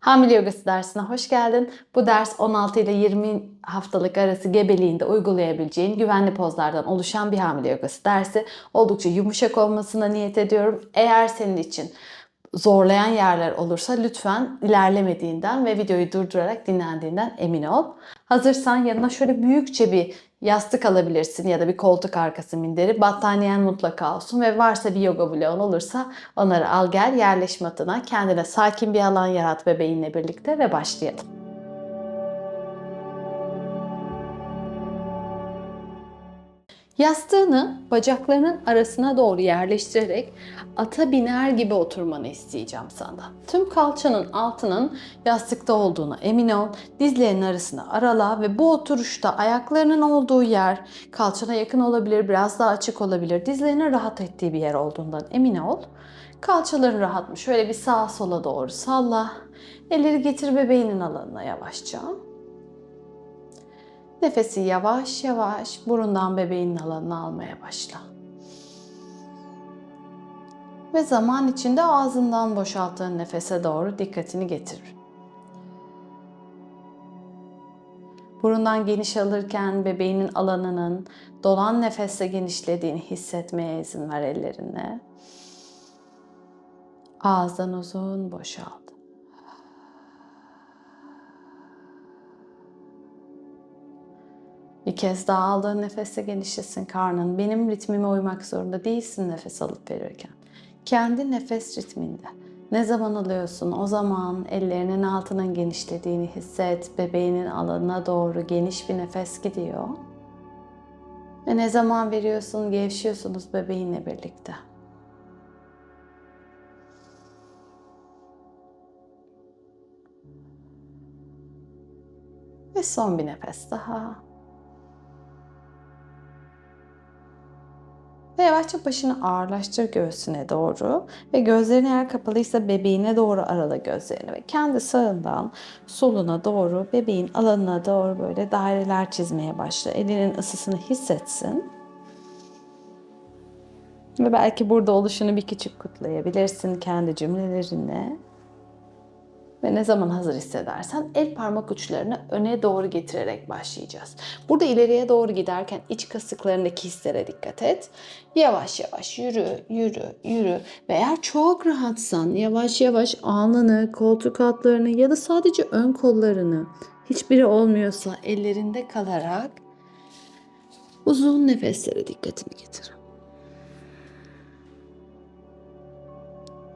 Hamile yogası dersine hoş geldin. Bu ders 16 ile 20 haftalık arası gebeliğinde uygulayabileceğin güvenli pozlardan oluşan bir hamile yogası dersi. Oldukça yumuşak olmasına niyet ediyorum. Eğer senin için zorlayan yerler olursa lütfen ilerlemediğinden ve videoyu durdurarak dinlendiğinden emin ol. Hazırsan yanına şöyle büyükçe bir yastık alabilirsin ya da bir koltuk arkası minderi. Battaniyen mutlaka olsun ve varsa bir yoga bloğun olursa onları al gel yerleş matına. Kendine sakin bir alan yarat bebeğinle birlikte ve başlayalım. Yastığını bacaklarının arasına doğru yerleştirerek ata biner gibi oturmanı isteyeceğim senden. Tüm kalçanın altının yastıkta olduğuna emin ol. Dizlerin arasını arala ve bu oturuşta ayaklarının olduğu yer kalçana yakın olabilir, biraz daha açık olabilir. Dizlerinin rahat ettiği bir yer olduğundan emin ol. Kalçaların rahat mı? Şöyle bir sağa sola doğru salla. Elleri getir bebeğinin alanına yavaşça. Nefesi yavaş yavaş burundan bebeğin alanına almaya başla. Ve zaman içinde ağzından boşalttığın nefese doğru dikkatini getir. Burundan geniş alırken bebeğinin alanının dolan nefesle genişlediğini hissetmeye izin ver ellerinle. Ağızdan uzun boşalt. Kez daha aldığın nefeste genişlesin karnın. Benim ritmime uymak zorunda değilsin nefes alıp verirken. Kendi nefes ritminde. Ne zaman alıyorsun o zaman ellerinin altının genişlediğini hisset. Bebeğinin alanına doğru geniş bir nefes gidiyor. Ve ne zaman veriyorsun gevşiyorsunuz bebeğinle birlikte. Ve son bir nefes daha. Ve yavaşça başını ağırlaştır göğsüne doğru ve gözlerin eğer kapalıysa bebeğine doğru arala gözlerini ve kendi sağından soluna doğru bebeğin alanına doğru böyle daireler çizmeye başla. Elinin ısısını hissetsin. Ve belki burada oluşunu bir küçük kutlayabilirsin kendi cümlelerinle. Ve ne zaman hazır hissedersen el parmak uçlarını öne doğru getirerek başlayacağız. Burada ileriye doğru giderken iç kasıklarındaki hislere dikkat et. Yavaş yavaş yürü, yürü, yürü. Ve eğer çok rahatsan yavaş yavaş alnını, koltuk altlarını ya da sadece ön kollarını hiçbiri olmuyorsa ellerinde kalarak uzun nefeslere dikkatini getir.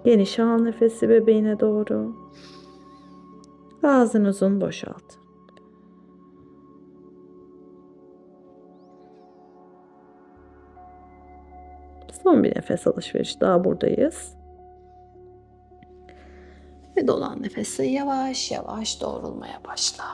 Geniş al nefesi bebeğine doğru. Ağzını uzun boşalt. Son bir nefes alışveriş daha buradayız. Ve dolan nefesi yavaş yavaş doğrulmaya başla.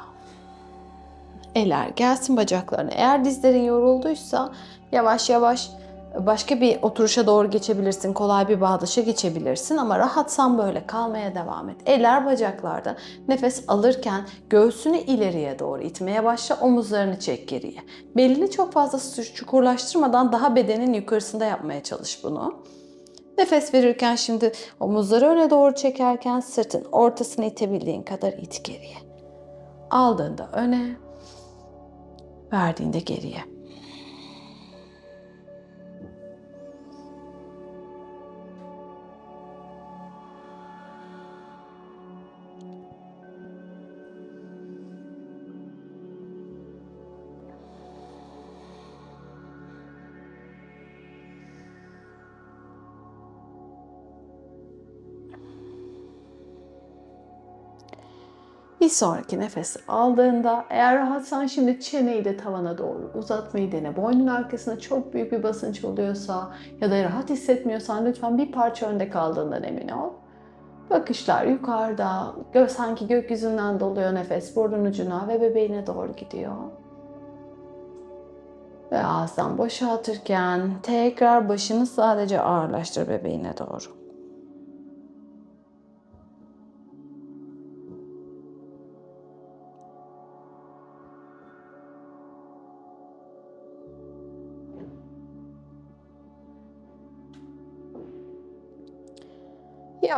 Eller gelsin bacaklarına. Eğer dizlerin yorulduysa yavaş yavaş başka bir oturuşa doğru geçebilirsin. Kolay bir bağdaşa geçebilirsin ama rahatsan böyle kalmaya devam et. Eller bacaklarda. Nefes alırken göğsünü ileriye doğru itmeye başla. Omuzlarını çek geriye. Belini çok fazla çukurlaştırmadan daha bedenin yukarısında yapmaya çalış bunu. Nefes verirken şimdi omuzları öne doğru çekerken sırtın ortasını itebildiğin kadar it geriye. Aldığında öne, verdiğinde geriye. Bir sonraki nefesi aldığında eğer rahatsan şimdi çeneyi de tavana doğru uzatmayı dene. Boynun arkasında çok büyük bir basınç oluyorsa ya da rahat hissetmiyorsan lütfen bir parça önde kaldığından emin ol. Bakışlar yukarıda, sanki gökyüzünden doluyor nefes burnun ucuna ve bebeğine doğru gidiyor. Ve ağızdan boşaltırken tekrar başını sadece ağırlaştır bebeğine doğru.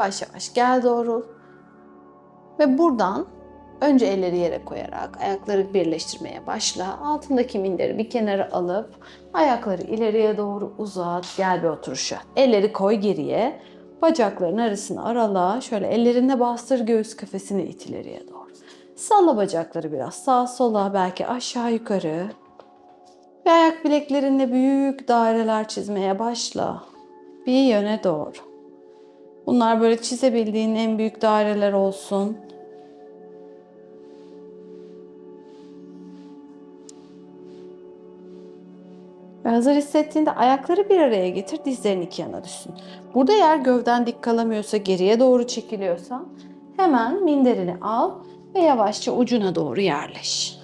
Yavaş yavaş gel doğrul. Ve buradan önce elleri yere koyarak ayakları birleştirmeye başla. Altındaki minderi bir kenara alıp ayakları ileriye doğru uzat. Gel bir oturuşa. Elleri koy geriye. Bacakların arasını arala. Şöyle ellerinle bastır göğüs kafesini it ileriye doğru. Salla bacakları biraz sağa sola belki aşağı yukarı. Ve ayak bileklerinle büyük daireler çizmeye başla. Bir yöne doğru. Bunlar böyle çizebildiğin en büyük daireler olsun. Ve hazır hissettiğinde ayakları bir araya getir, dizlerin iki yana düşsün. Burada eğer gövden dik kalamıyorsa, geriye doğru çekiliyorsan hemen minderini al ve yavaşça ucuna doğru yerleş.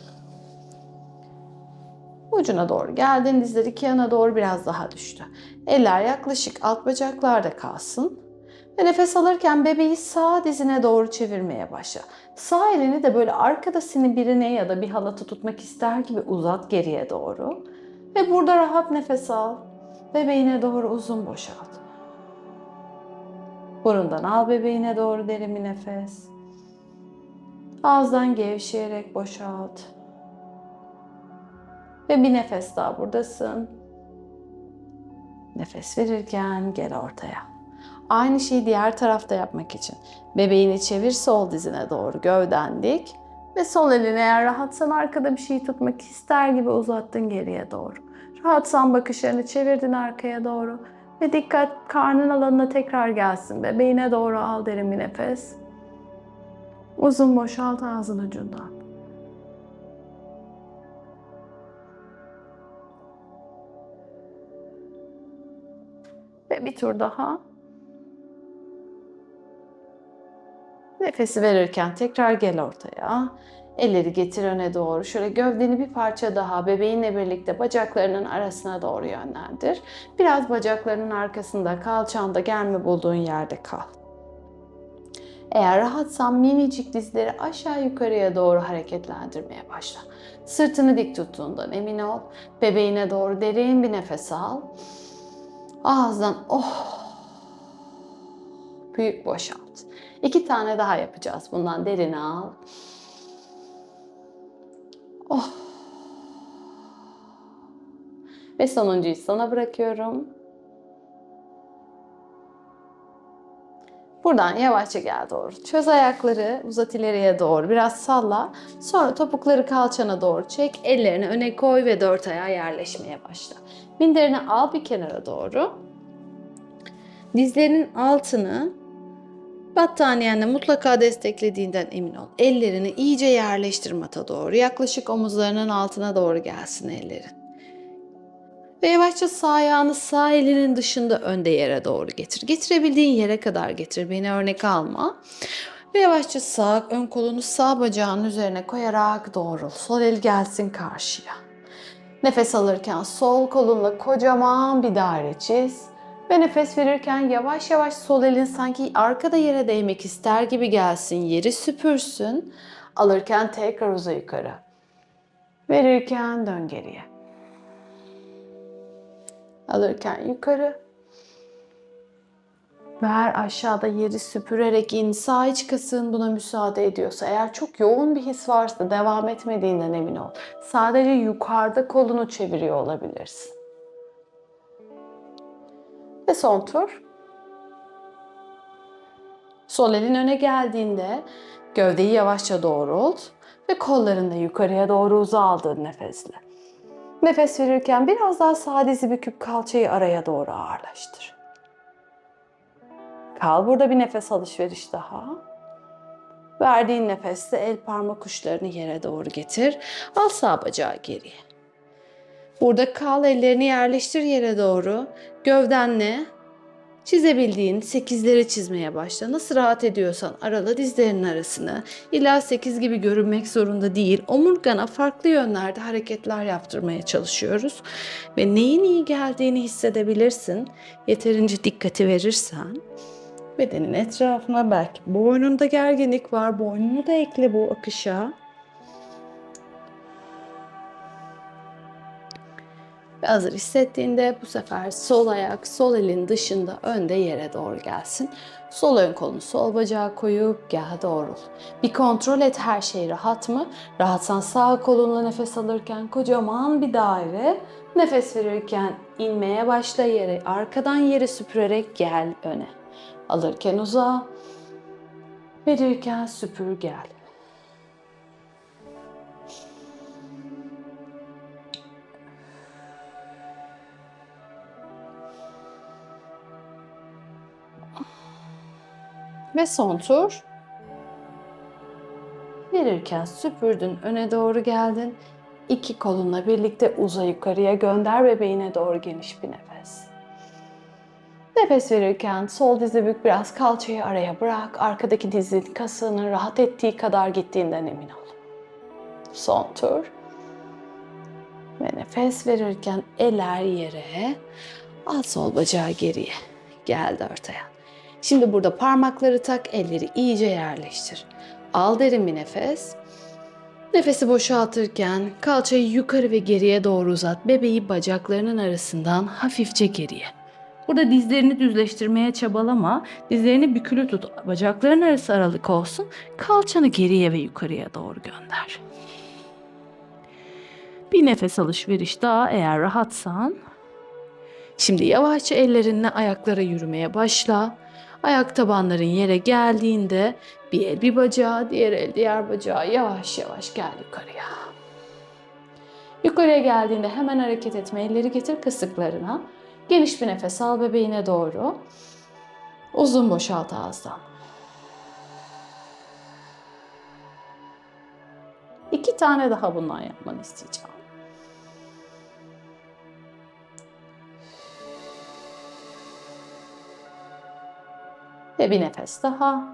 Ucuna doğru geldin, dizler iki yana doğru biraz daha düştü. Eller yaklaşık alt bacaklarda kalsın. Ve nefes alırken bebeği sağ dizine doğru çevirmeye başla. Sağ elini de böyle arkada seni birine ya da bir halatı tutmak ister gibi uzat geriye doğru. Ve burada rahat nefes al. Bebeğine doğru uzun boşalt. Burundan al bebeğine doğru derin bir nefes. Ağızdan gevşeyerek boşalt. Ve bir nefes daha buradasın. Nefes verirken gel ortaya. Aynı şeyi diğer tarafta yapmak için. Bebeğini çevir sol dizine doğru gövden dik. Ve sol elini eğer rahatsan arkada bir şey tutmak ister gibi uzattın geriye doğru. Rahatsan bakışlarını çevirdin arkaya doğru. Ve dikkat karnın alanına tekrar gelsin. Bebeğine doğru al derin bir nefes. Uzun boşalt ağzın ucundan. Ve bir tur daha. Nefesi verirken tekrar gel ortaya. Elleri getir öne doğru. Şöyle gövdeni bir parça daha bebeğinle birlikte bacaklarının arasına doğru yönlendir. Biraz bacaklarının arkasında, kalçanda gelme bulduğun yerde kal. Eğer rahatsan minicik dizleri aşağı yukarıya doğru hareketlendirmeye başla. Sırtını dik tuttuğundan emin ol. Bebeğine doğru derin bir nefes al. Ağızdan oh büyük boşalt. İki tane daha yapacağız. Bundan derin al. Oh. Ve sonuncuyu sana bırakıyorum. Buradan yavaşça gel doğru. Çöz ayakları, uzat ileriye doğru. Biraz salla. Sonra topukları kalçana doğru çek. Ellerini öne koy ve dört ayağa yerleşmeye başla. Minderini al bir kenara doğru. Dizlerinin altını battaniyenle mutlaka desteklediğinden emin ol. Ellerini iyice yerleştir mata doğru. Yaklaşık omuzlarının altına doğru gelsin ellerin. Ve yavaşça sağ ayağını sağ elinin dışında önde yere doğru getir. Getirebildiğin yere kadar getir. Beni örnek alma. Ve yavaşça sağ ön kolunu sağ bacağın üzerine koyarak doğrul. Sol el gelsin karşıya. Nefes alırken sol kolunla kocaman bir daire çiz. Ve nefes verirken yavaş yavaş sol elin sanki arkada yere değmek ister gibi gelsin. Yeri süpürsün. Alırken tekrar uza yukarı. Verirken dön geriye. Alırken yukarı. Ver aşağıda yeri süpürerek in. Sağ iç kasığın buna müsaade ediyorsa. Eğer çok yoğun bir his varsa devam etmediğinden emin ol. Sadece yukarıda kolunu çeviriyor olabilirsin. Ve son tur. Sol elin öne geldiğinde gövdeyi yavaşça doğrult ve kollarını da yukarıya doğru uza nefesle. Nefes verirken biraz daha sağ dizi büküp kalçayı araya doğru ağırlaştır. Kal burada bir nefes alışveriş daha. Verdiğin nefeste el parmak uçlarını yere doğru getir. Al sağ bacağı geriye. Burada kal ellerini yerleştir yere doğru. Gövdenle çizebildiğin sekizleri çizmeye başla. Nasıl rahat ediyorsan arala dizlerinin arasını. İlla sekiz gibi görünmek zorunda değil. Omurgana farklı yönlerde hareketler yaptırmaya çalışıyoruz. Ve neyin iyi geldiğini hissedebilirsin. Yeterince dikkati verirsen bedenin etrafına belki boynunda gerginlik var. Boynunu da ekle bu akışa. Ve hazır hissettiğinde bu sefer sol ayak sol elin dışında önde yere doğru gelsin. Sol ön kolunu sol bacağa koyup gel doğrul. Bir kontrol et her şey rahat mı? Rahatsan sağ kolunla nefes alırken kocaman bir daire. Nefes verirken inmeye başla yere. Arkadan yeri süpürerek gel öne. Alırken uza. Verirken süpür gel. Ve son tur. Verirken süpürdün, öne doğru geldin. İki kolunla birlikte uza yukarıya gönder bebeğine doğru geniş bir nefes. Nefes verirken sol dizi bük biraz kalçayı araya bırak. Arkadaki dizin kasığının rahat ettiği kadar gittiğinden emin ol. Son tur. Ve nefes verirken eller yere. Al sol bacağı geriye. Gel dört ayak. Şimdi burada parmakları tak, elleri iyice yerleştir. Al derin bir nefes. Nefesi boşaltırken kalçayı yukarı ve geriye doğru uzat. Bebeği bacaklarının arasından hafifçe geriye. Burada dizlerini düzleştirmeye çabalama. Dizlerini bükülü tut. Bacakların arası aralık olsun. Kalçanı geriye ve yukarıya doğru gönder. Bir nefes alışveriş daha eğer rahatsan. Şimdi yavaşça ellerinle ayaklara yürümeye başla. Ayak tabanların yere geldiğinde bir el bir bacağı, diğer el diğer bacağı yavaş yavaş gel yukarıya. Yukarıya geldiğinde hemen hareket etme. Elleri getir kasıklarına. Geniş bir nefes al bebeğine doğru. Uzun boşalt ağızdan. İki tane daha bundan yapmanı isteyeceğim. Ve bir nefes daha.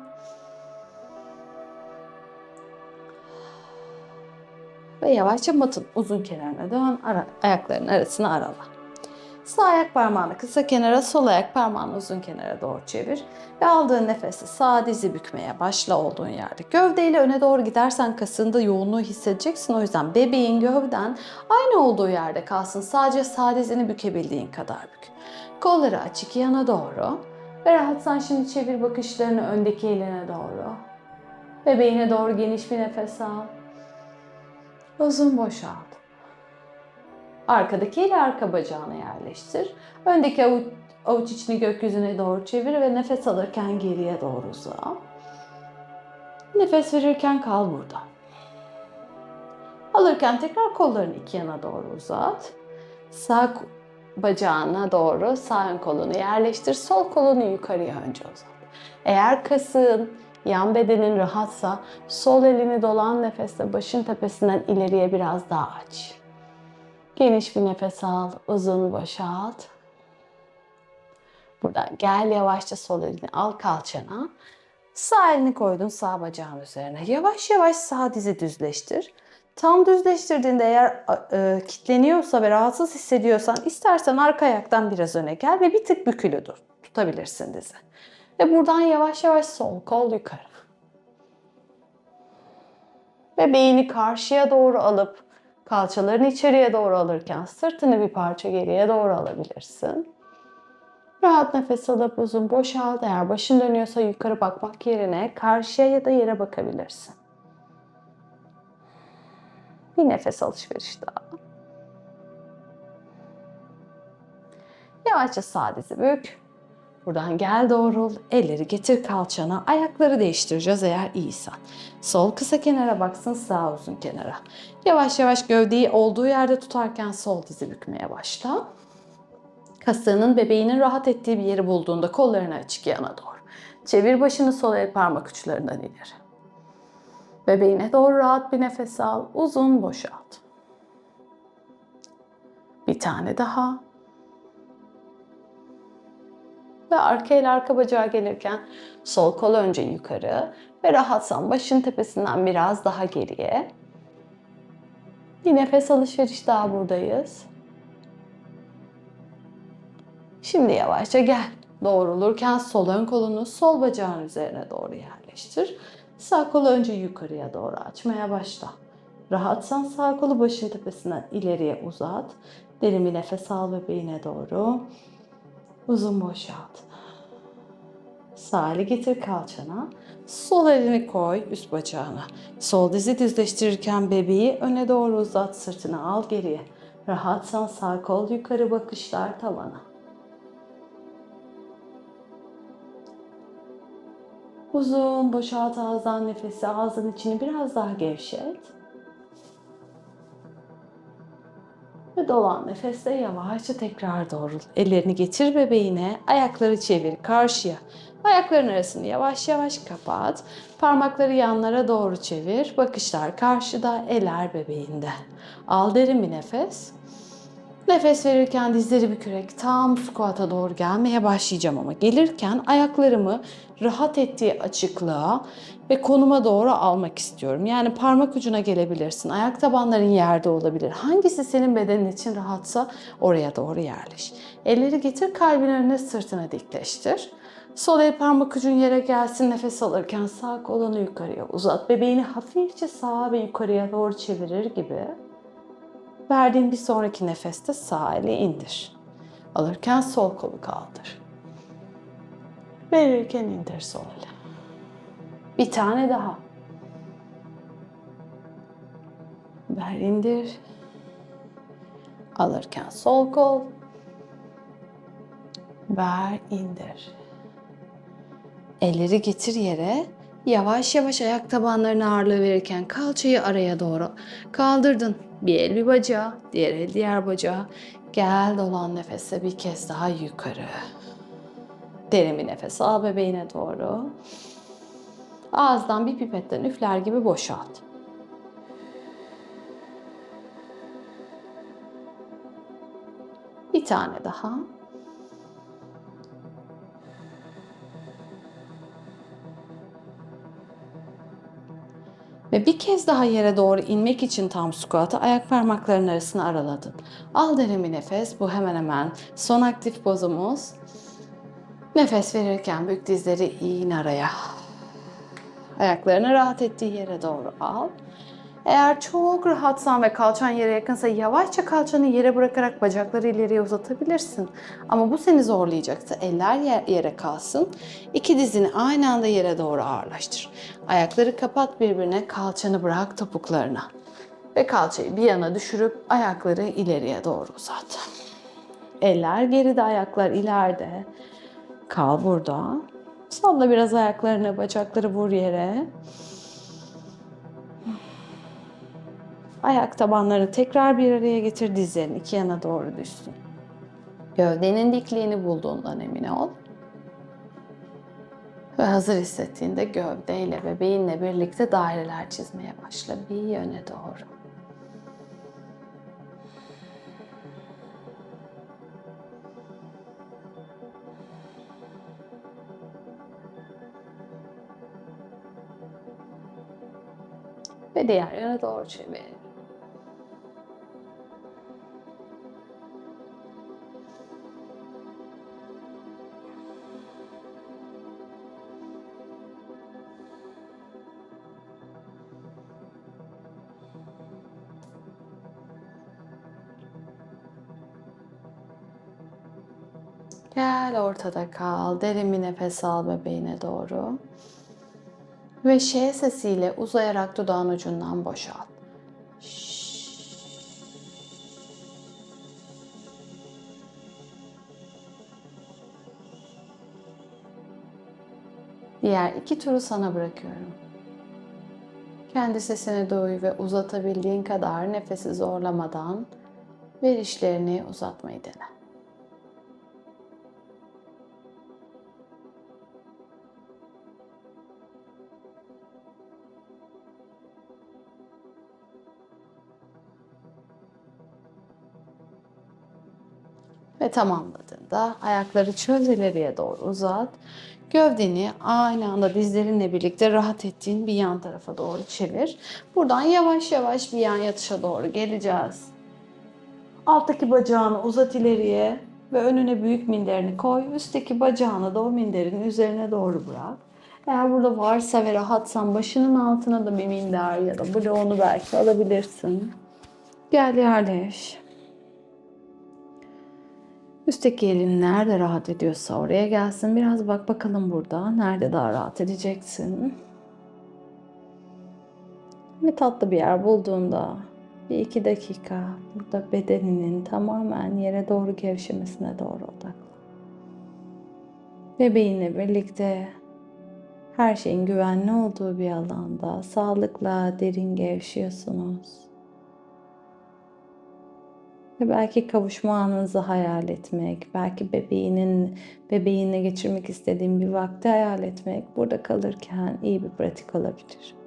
Ve yavaşça matın uzun kenarına dön. Ara, ayakların arasını arala. Sağ ayak parmağını kısa kenara, sol ayak parmağını uzun kenara doğru çevir. Ve aldığın nefesi sağ dizi bükmeye başla olduğun yerde. Gövdeyle öne doğru gidersen kasında yoğunluğu hissedeceksin. O yüzden bebeğin gövden aynı olduğu yerde kalsın. Sadece sağ dizini bükebildiğin kadar bük. Kolları açık yana doğru. Ve rahatsan şimdi çevir bakışlarını öndeki eline doğru. Bebeğine doğru geniş bir nefes al. Uzun boşalt. Arkadaki eli arka bacağına yerleştir. Öndeki avuç, avuç içini gökyüzüne doğru çevir ve nefes alırken geriye doğru uza. Nefes verirken kal burada. Alırken tekrar kollarını iki yana doğru uzat. Sağ bacağına doğru sağ ön kolunu yerleştir. Sol kolunu yukarıya önce uzat. Eğer kasığın, yan bedenin rahatsa sol elini dolan nefesle başın tepesinden ileriye biraz daha aç. Geniş bir nefes al, uzun boşalt. Buradan gel yavaşça sol elini al kalçana. Sağ elini koydun sağ bacağın üzerine. Yavaş yavaş sağ dizi düzleştir. Tam düzleştirdiğinde eğer e, kitleniyorsa ve rahatsız hissediyorsan istersen arka ayaktan biraz öne gel ve bir tık bükülü dur. Tutabilirsin dizi. Ve buradan yavaş yavaş sol kol yukarı. Ve beyni karşıya doğru alıp kalçalarını içeriye doğru alırken sırtını bir parça geriye doğru alabilirsin. Rahat nefes alıp uzun boşalt. Eğer başın dönüyorsa yukarı bakmak yerine karşıya ya da yere bakabilirsin. Bir nefes alışveriş daha. Yavaşça sağ dizi bük. Buradan gel doğrul. Elleri getir kalçana. Ayakları değiştireceğiz eğer iyisen. Sol kısa kenara baksın, sağ uzun kenara. Yavaş yavaş gövdeyi olduğu yerde tutarken sol dizi bükmeye başla. Kasığının bebeğinin rahat ettiği bir yeri bulduğunda kollarını açık yana doğru. Çevir başını sol el parmak uçlarından ileri. Bebeğine doğru rahat bir nefes al. Uzun boşalt. Bir tane daha. Ve arka el arka bacağı gelirken sol kol önce yukarı ve rahatsan başın tepesinden biraz daha geriye. Bir nefes alışveriş daha buradayız. Şimdi yavaşça gel. Doğrulurken sol ön kolunu sol bacağın üzerine doğru yerleştir. Sağ kolu önce yukarıya doğru açmaya başla. Rahatsan sağ kolu başın tepesinden ileriye uzat. Derin bir nefes al bebeğine doğru. Uzun boşalt. Sağ eli getir kalçana. Sol elini koy üst bacağına. Sol dizi dizleştirirken bebeği öne doğru uzat sırtını al geriye. Rahatsan sağ kol yukarı bakışlar tavana. Uzun boşalt ağızdan nefesi ağzın içini biraz daha gevşet. Ve dolan nefesle yavaşça tekrar doğrul. Ellerini getir bebeğine, ayakları çevir karşıya. Ayakların arasını yavaş yavaş kapat. Parmakları yanlara doğru çevir. Bakışlar karşıda, eller bebeğinde. Al derin bir nefes. Nefes verirken dizleri bükürek tam squat'a doğru gelmeye başlayacağım ama gelirken ayaklarımı rahat ettiği açıklığa ve konuma doğru almak istiyorum. Yani parmak ucuna gelebilirsin. Ayak tabanların yerde olabilir. Hangisi senin bedenin için rahatsa oraya doğru yerleş. Elleri getir kalbin önüne sırtına dikleştir. Sol el parmak ucun yere gelsin nefes alırken sağ kolunu yukarıya uzat. Bebeğini hafifçe sağa ve yukarıya doğru çevirir gibi. Verdiğin bir sonraki nefeste sağ eli indir. Alırken sol kolu kaldır. Verirken indir sol eli. Bir tane daha. Ver indir. Alırken sol kol. Ver indir. Elleri getir yere. Yavaş yavaş ayak tabanlarına ağırlığı verirken kalçayı araya doğru kaldırdın. Bir el bir bacağı, diğer el diğer bacağı. Gel dolan nefese bir kez daha yukarı. Derin bir nefes al bebeğine doğru. Ağızdan bir pipetten üfler gibi boşalt. Bir tane daha. Ve bir kez daha yere doğru inmek için tam squat'a ayak parmaklarının arasını araladın. Al derin bir nefes. Bu hemen hemen son aktif pozumuz. Nefes verirken bük dizleri in araya. Ayaklarını rahat ettiği yere doğru al. Eğer çok rahatsan ve kalçan yere yakınsa yavaşça kalçanı yere bırakarak bacakları ileriye uzatabilirsin. Ama bu seni zorlayacaksa eller yer- yere kalsın. İki dizini aynı anda yere doğru ağırlaştır. Ayakları kapat birbirine, kalçanı bırak topuklarına. Ve kalçayı bir yana düşürüp ayakları ileriye doğru uzat. Eller geride, ayaklar ileride. Kal burada. Salla biraz ayaklarını, bacakları vur yere. Ayak tabanlarını tekrar bir araya getir, dizlerin iki yana doğru düşsün. Gövdenin dikliğini bulduğundan emin ol. Ve hazır hissettiğinde gövdeyle ve beyinle birlikte daireler çizmeye başla bir yöne doğru. Ve diğer yana doğru çevir. Ortada kal. Derin bir nefes al bebeğine doğru. Ve Ş sesiyle uzayarak dudağın ucundan boşalt. Diğer iki turu sana bırakıyorum. Kendi sesini duy ve uzatabildiğin kadar nefesi zorlamadan verişlerini uzatmayı dene. Ve tamamladığında ayakları çöz ileriye doğru uzat. Gövdeni aynı anda dizlerinle birlikte rahat ettiğin bir yan tarafa doğru çevir. Buradan yavaş yavaş bir yan yatışa doğru geleceğiz. Alttaki bacağını uzat ileriye ve önüne büyük minderini koy. Üstteki bacağını da o minderin üzerine doğru bırak. Eğer burada varsa ve rahatsan başının altına da bir minder ya da bloğunu belki alabilirsin. Gel yerleş. Üstteki elin nerede rahat ediyorsa oraya gelsin. Biraz bak bakalım burada. Nerede daha rahat edeceksin. Ve tatlı bir yer bulduğunda bir iki dakika burada bedeninin tamamen yere doğru gevşemesine doğru odaklan. Bebeğinle birlikte her şeyin güvenli olduğu bir alanda sağlıkla derin gevşiyorsunuz. Ve belki kavuşma anınızı hayal etmek, belki bebeğinin bebeğinle geçirmek istediğin bir vakti hayal etmek burada kalırken iyi bir pratik olabilir.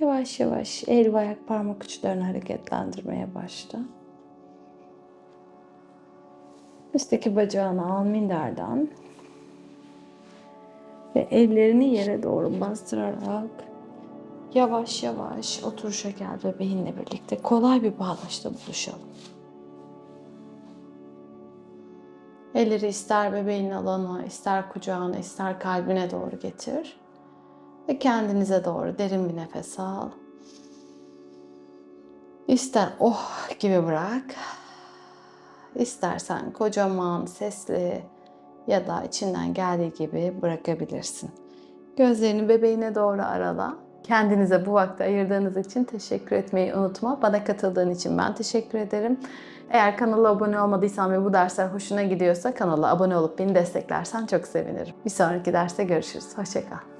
Yavaş yavaş el ve ayak parmak uçlarını hareketlendirmeye başla. Üstteki bacağını al minderden. Ve ellerini yere doğru bastırarak yavaş yavaş oturuşa gel bebeğinle birlikte. Kolay bir bağdaşta buluşalım. Elleri ister bebeğin alana, ister kucağına, ister kalbine doğru getir. Ve kendinize doğru derin bir nefes al. İster oh gibi bırak. İstersen kocaman, sesli ya da içinden geldiği gibi bırakabilirsin. Gözlerini bebeğine doğru arala. Kendinize bu vakti ayırdığınız için teşekkür etmeyi unutma. Bana katıldığın için ben teşekkür ederim. Eğer kanala abone olmadıysan ve bu dersler hoşuna gidiyorsa kanala abone olup beni desteklersen çok sevinirim. Bir sonraki derste görüşürüz. Hoşçakal.